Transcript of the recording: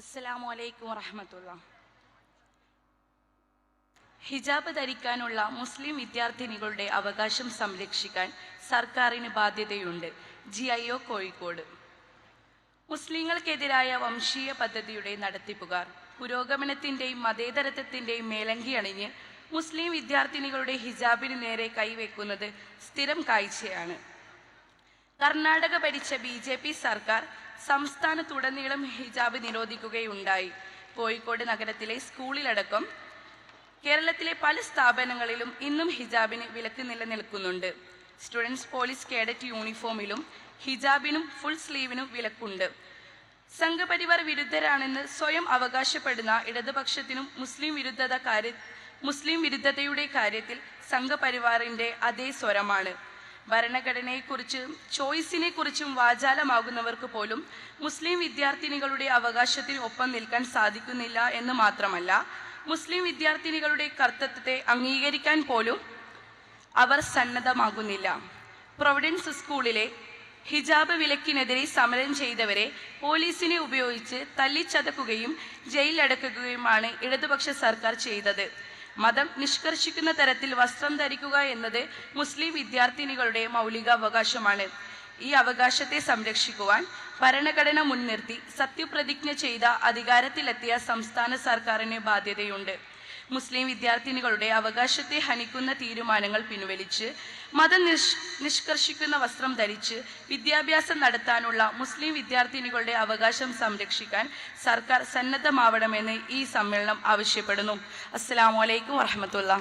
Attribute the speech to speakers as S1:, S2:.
S1: അസ്സലാമു അലൈക്കും വറഹമത്തുള്ള. ഹിജാബ് ധരിക്കാനുള്ള മുസ്ലിം വിദ്യാർത്ഥിനികളുടെ അവകാശം സംരക്ഷിക്കാൻ സർക്കാരിന് ബാധ്യതയുണ്ട്. G I O Kozhikode. മുസ്ലിങ്ങൾക്കെതിരായ വംശീയ പദ്ധതിയുടെ നടത്തിപ്പുകാർ പുരോഗമനത്തിന്റെയും മതേതരത്വത്തിന്റെയും മേലങ്കി അണിഞ്ഞ് മുസ്ലിം വിദ്യാർത്ഥിനികളുടെ ഹിജാബിന് നേരെ കൈവെക്കുന്നത് സ്ഥിരം കാഴ്ചയാണ്. കർണാടക ഭരിച്ച ബി സർക്കാർ സംസ്ഥാനത്തുടനീളം ഹിജാബ് നിരോധിക്കുകയുണ്ടായി. കോഴിക്കോട് നഗരത്തിലെ സ്കൂളിലടക്കം കേരളത്തിലെ പല സ്ഥാപനങ്ങളിലും ഇന്നും ഹിജാബിന് വിലക്ക് നിലനിൽക്കുന്നുണ്ട്. സ്റ്റുഡൻസ് പോലീസ് കേഡറ്റ് യൂണിഫോമിലും ഹിജാബിനും ഫുൾ സ്ലീവിനും വിലക്കുണ്ട്. സംഘപരിവാർ വിരുദ്ധരാണെന്ന് സ്വയം അവകാശപ്പെടുന്ന ഇടതുപക്ഷത്തിനും മുസ്ലിം വിരുദ്ധത കാര്യ മുസ്ലിം വിരുദ്ധതയുടെ കാര്യത്തിൽ സംഘപരിവാറിന്റെ അതേ സ്വരമാണ്. ഭരണഘടനയെക്കുറിച്ചും ചോയ്സിനെ കുറിച്ചും വാചാലമാകുന്നവർക്ക് പോലും മുസ്ലിം വിദ്യാർത്ഥിനികളുടെ അവകാശത്തിന് ഒപ്പം നിൽക്കാൻ സാധിക്കുന്നില്ല എന്ന് മാത്രമല്ല മുസ്ലിം വിദ്യാർത്ഥിനികളുടെ കർത്തത്വത്തെ അംഗീകരിക്കാൻ പോലും അവർ സന്നദ്ധമാകുന്നില്ല. പ്രൊവിഡൻസ് സ്കൂളിലെ ഹിജാബ് വിലക്കിനെതിരെ സമരം ചെയ്തവരെ പോലീസിനെ ഉപയോഗിച്ച് തല്ലിച്ചതക്കുകയും ജയിലിലടക്കുകയുമാണ് ഇടതുപക്ഷ സർക്കാർ ചെയ്തത്. മതം നിഷ്കർഷിക്കുന്ന തരത്തിൽ വസ്ത്രം ധരിക്കുക എന്നത് മുസ്ലിം വിദ്യാർത്ഥിനികളുടെ മൗലിക അവകാശമാണ് ഈ അവകാശത്തെ സംരക്ഷിക്കുവാൻ ഭരണഘടന മുൻനിർത്തി സത്യപ്രതിജ്ഞ ചെയ്ത അധികാരത്തിലെത്തിയ സംസ്ഥാന സർക്കാരിന് ബാധ്യതയുണ്ട്. മുസ്ലിം വിദ്യാർത്ഥിനികളുടെ അവകാശത്തെ ഹനിക്കുന്ന തീരുമാനങ്ങൾ പിൻവലിച്ച് മതം നിഷ് നിഷ്കർഷിക്കുന്ന വസ്ത്രം ധരിച്ച് വിദ്യാഭ്യാസം നടത്താനുള്ള മുസ്ലിം വിദ്യാർത്ഥിനികളുടെ അവകാശം സംരക്ഷിക്കാൻ സർക്കാർ സന്നദ്ധമാവണമെന്ന് ഈ സമ്മേളനം ആവശ്യപ്പെടുന്നു. അസ്സലാമു അലൈക്കും വറഹമത്തുള്ള